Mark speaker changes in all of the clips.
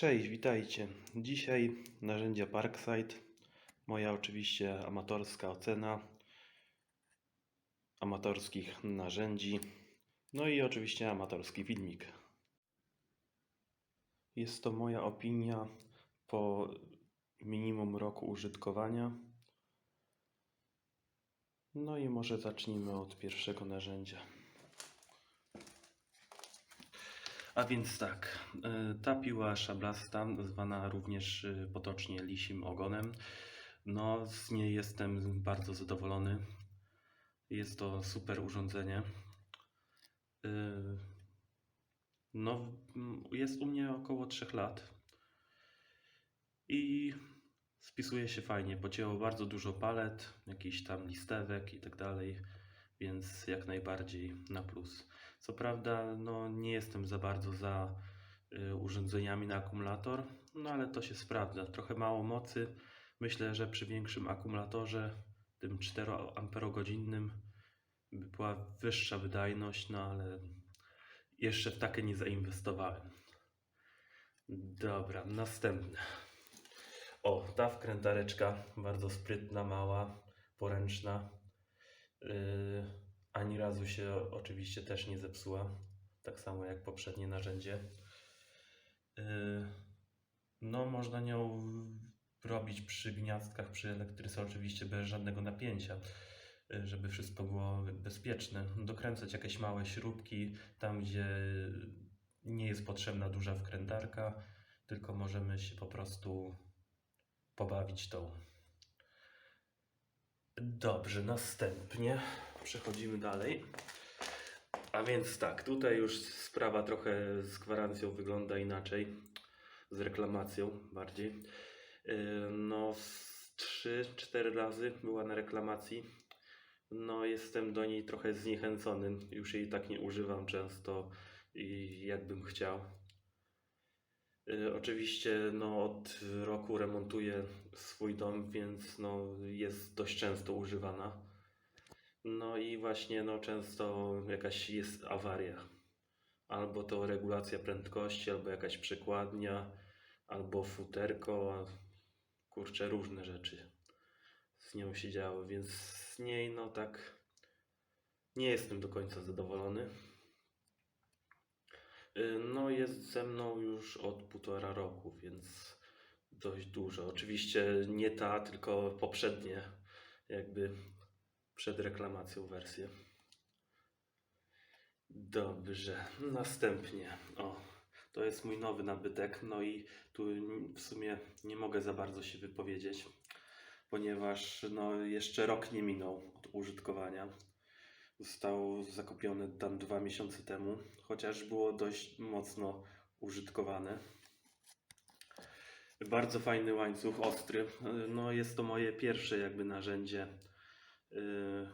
Speaker 1: Cześć, witajcie. Dzisiaj narzędzia Parkside. Moja oczywiście amatorska ocena amatorskich narzędzi. No i oczywiście amatorski filmik. Jest to moja opinia po minimum roku użytkowania. No i może zacznijmy od pierwszego narzędzia. A więc tak, y, ta piła szablasta, zwana również y, potocznie lisim ogonem, no z niej jestem bardzo zadowolony. Jest to super urządzenie. Y, No, jest u mnie około 3 lat i spisuje się fajnie. Pocięło bardzo dużo palet, jakichś tam listewek i tak dalej, więc jak najbardziej na plus. Co prawda, no nie jestem za bardzo za y, urządzeniami na akumulator, no ale to się sprawdza. Trochę mało mocy. Myślę, że przy większym akumulatorze, tym 4 amperogodzinnym, by była wyższa wydajność, no ale jeszcze w takie nie zainwestowałem. Dobra, następne. O, ta wkrętareczka, bardzo sprytna, mała, poręczna. Yy, ani razu się oczywiście też nie zepsuła, tak samo jak poprzednie narzędzie. Yy, No, można nią robić przy gniazdkach, przy elektryce, oczywiście bez żadnego napięcia, yy, żeby wszystko było bezpieczne. Dokręcać jakieś małe śrubki tam, gdzie nie jest potrzebna duża wkrętarka, tylko możemy się po prostu pobawić tą. Dobrze, następnie przechodzimy dalej. A więc tak, tutaj już sprawa trochę z gwarancją wygląda inaczej, z reklamacją bardziej. No, z 3-4 razy była na reklamacji. No, jestem do niej trochę zniechęcony. Już jej tak nie używam często jakbym chciał. Y, Oczywiście no, od roku remontuję swój dom, więc no, jest dość często używana. No i właśnie no, często jakaś jest awaria. Albo to regulacja prędkości, albo jakaś przekładnia, albo futerko. Kurczę, różne rzeczy z nią się działy, więc z niej no tak nie jestem do końca zadowolony. Y, No, jest ze mną już od półtora roku, więc dość dużo. Oczywiście nie ta, tylko poprzednie, jakby przed reklamacją wersje. Dobrze, następnie. O, to jest mój nowy nabytek. No i tu w sumie nie mogę za bardzo się wypowiedzieć, ponieważ no, jeszcze rok nie minął od użytkowania. Został zakupiony tam dwa miesiące temu, chociaż było dość mocno użytkowane. Bardzo fajny łańcuch, ostry. No, jest to moje pierwsze jakby narzędzie. Yy,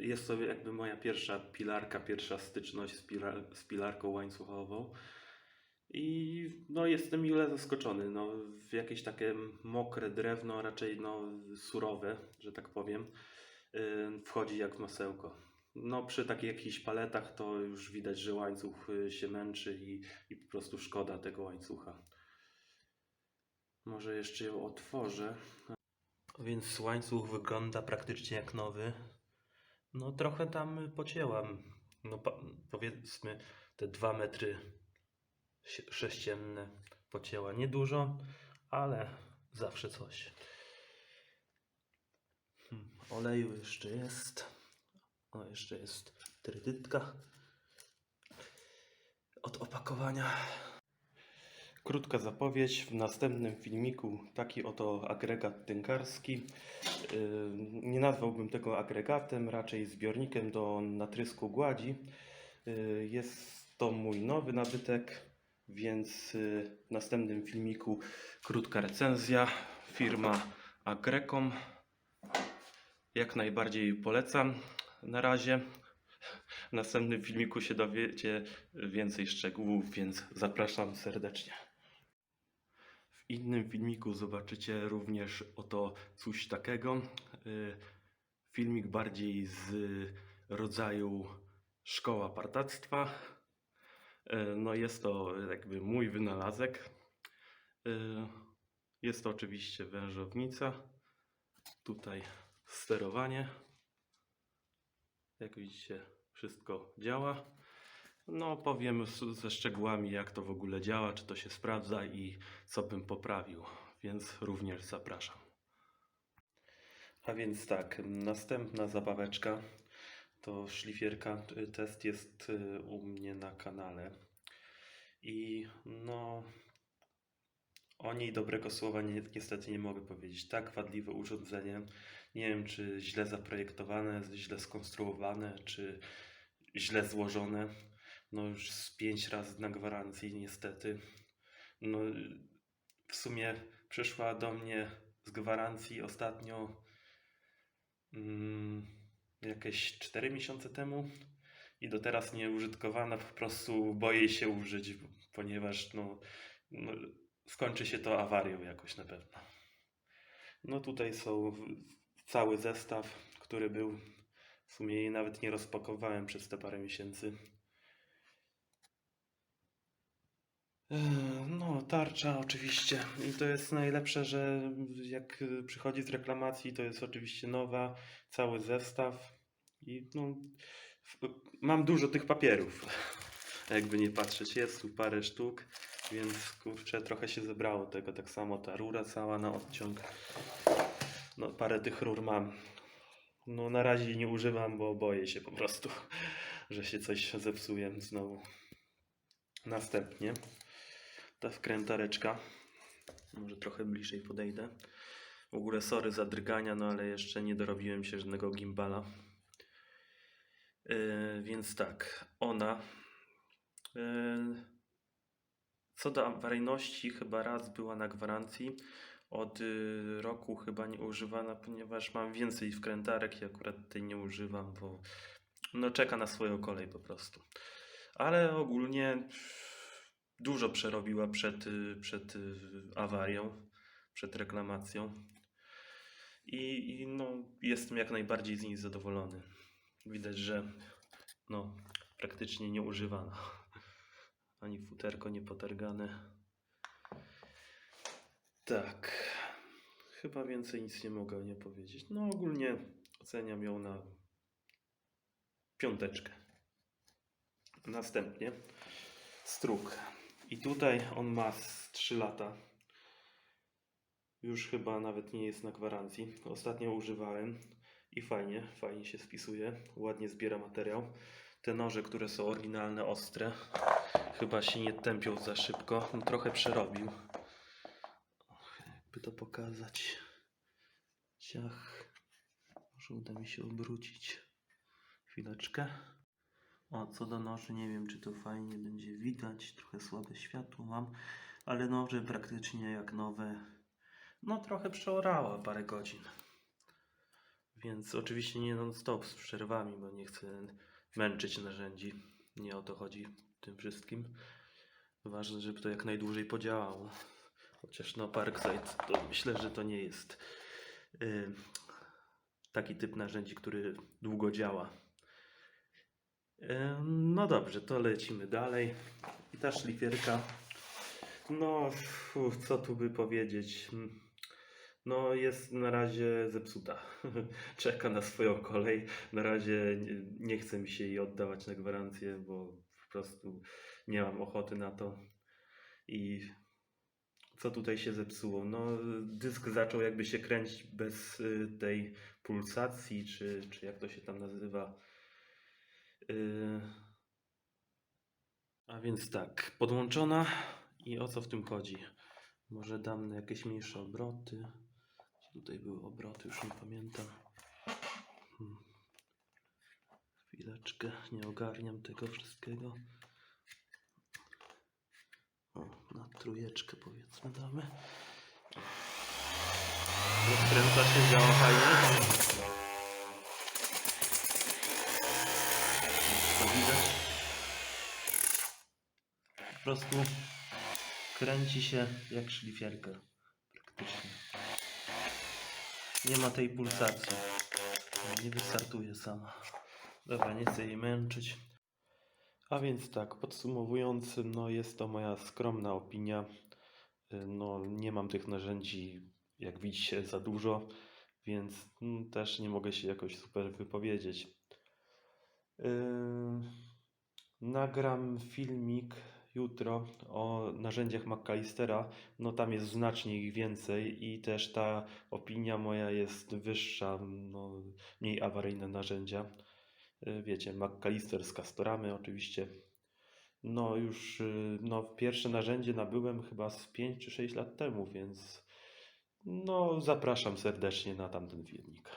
Speaker 1: Jest to jakby moja pierwsza pilarka, pierwsza styczność z, pilar, z pilarką łańcuchową. I no, jestem mile zaskoczony. No, w jakieś takie mokre drewno, raczej no, surowe, że tak powiem y, wchodzi jak w masełko. No przy takich jakichś paletach to już widać, że łańcuch y, się męczy i, i po prostu szkoda tego łańcucha. Może jeszcze ją otworzę. Więc łańcuch wygląda praktycznie jak nowy. No trochę tam pocięłam. No powiedzmy te dwa metry sie- sześcienne pocięła. Niedużo, ale zawsze coś. Hmm, Oleju jeszcze jest. O, jeszcze jest trytytka od opakowania. Krótka zapowiedź. W następnym filmiku taki oto agregat tynkarski. Yy, Nie nazwałbym tego agregatem, raczej zbiornikiem do natrysku gładzi. Yy, Jest to mój nowy nabytek, więc yy, w następnym filmiku krótka recenzja. Firma Agrecom. Jak najbardziej polecam. Na razie. W następnym filmiku się dowiecie więcej szczegółów, więc zapraszam serdecznie. W innym filmiku zobaczycie również oto coś takiego. Y, Filmik bardziej z rodzaju szkoła partactwa. E, No jest to jakby mój wynalazek. E, Jest to oczywiście wężownica. Tutaj sterowanie. Jak widzicie, wszystko działa. No, powiem ze szczegółami, jak to w ogóle działa, czy to się sprawdza i co bym poprawił, więc również zapraszam. A więc tak, następna zabaweczka to szlifierka. Y, Test jest y, u mnie na kanale. I no, o niej dobrego słowa ni niestety nie mogę powiedzieć. Tak wadliwe urządzenie. Nie wiem, czy źle zaprojektowane, źle skonstruowane, czy źle złożone. No już z pięć razy na gwarancji niestety. No w sumie przyszła do mnie z gwarancji ostatnio mm, jakieś 4 miesiące temu i do teraz nie użytkowana, po prostu boję się użyć, ponieważ no, no skończy się to awarią jakoś na pewno. No tutaj są cały zestaw, który był. W sumie nawet nie rozpakowałem przez te parę miesięcy. No, tarcza oczywiście. I to jest najlepsze, że jak przychodzi z reklamacji, to jest oczywiście nowa, cały zestaw. I no, mam dużo tych papierów. Jakby nie patrzeć, jest tu parę sztuk, więc kurczę, trochę się zebrało tego. Tak samo ta rura cała na odciąg. No, parę tych rur mam. No, na razie nie używam, bo boję się po prostu, że się coś zepsuje znowu. Następnie ta wkrętareczka. Może trochę bliżej podejdę. W ogóle sorry za drgania, no ale jeszcze nie dorobiłem się żadnego gimbala. Yy, więc tak, ona. Yy, co do awaryjności, chyba raz była na gwarancji. Od y, roku chyba nie używana, ponieważ mam więcej wkrętarek i akurat tej nie używam, bo no czeka na swoją kolej po prostu. Ale ogólnie dużo przerobiła przed, y, przed y, awarią, przed reklamacją. I, I no, jestem jak najbardziej z niej zadowolony. Widać, że no, praktycznie nie używana. Ani futerko nie potargane. Tak. Chyba więcej nic nie mogę nie powiedzieć. No ogólnie oceniam ją na piąteczkę. Następnie struk. I tutaj on ma z 3 lata. Już chyba nawet nie jest na gwarancji. Ostatnio używałem i fajnie, fajnie się spisuje. Ładnie zbiera materiał. Te noże, które są oryginalne, ostre, chyba się nie tępią za szybko. No, trochę przerobił. Jakby to pokazać. Ciach. Może uda mi się obrócić. Chwileczkę. O, co do noży, nie wiem czy to fajnie będzie widać. Trochę słabe światło mam, ale noże praktycznie jak nowe. No, trochę przeorała parę godzin. Więc oczywiście nie non-stop z przerwami, bo nie chcę męczyć narzędzi. Nie o to chodzi tym wszystkim. Ważne, żeby to jak najdłużej podziałało. Chociaż no Parkside to myślę, że to nie jest y, taki typ narzędzi, który długo działa. No dobrze, to lecimy dalej. I ta szlifierka. No, co tu by powiedzieć? No, jest na razie zepsuta. Czeka na swoją kolej. Na razie nie, nie chce mi się jej oddawać na gwarancję, bo po prostu nie mam ochoty na to. I co tutaj się zepsuło? No, dysk zaczął jakby się kręcić bez y, tej pulsacji, czy, czy jak to się tam nazywa. Y, A więc tak, podłączona i o co w tym chodzi? Może dam na jakieś mniejsze obroty. Tutaj były obroty, już nie pamiętam. Hmm. Chwileczkę, nie ogarniam tego wszystkiego. O, na trójeczkę powiedzmy damy. Rozkręca się, działa fajnie. Widać. Po prostu kręci się jak szlifierka. Praktycznie. Nie ma tej pulsacji. Nie wystartuje sama. Dobra, nie chcę jej męczyć. A więc tak, podsumowując, no jest to moja skromna opinia. No, nie mam tych narzędzi, jak widzicie, za dużo, więc mm, też nie mogę się jakoś super wypowiedzieć. Nagram filmik jutro o narzędziach McAllistera. No tam jest znacznie ich więcej i też ta opinia moja jest wyższa, no, mniej awaryjne narzędzia. Yy, Wiecie, McAllister z Castoramy oczywiście. No już yy, no, pierwsze narzędzie nabyłem chyba z 5 czy 6 lat temu, więc no zapraszam serdecznie na tamten filmik.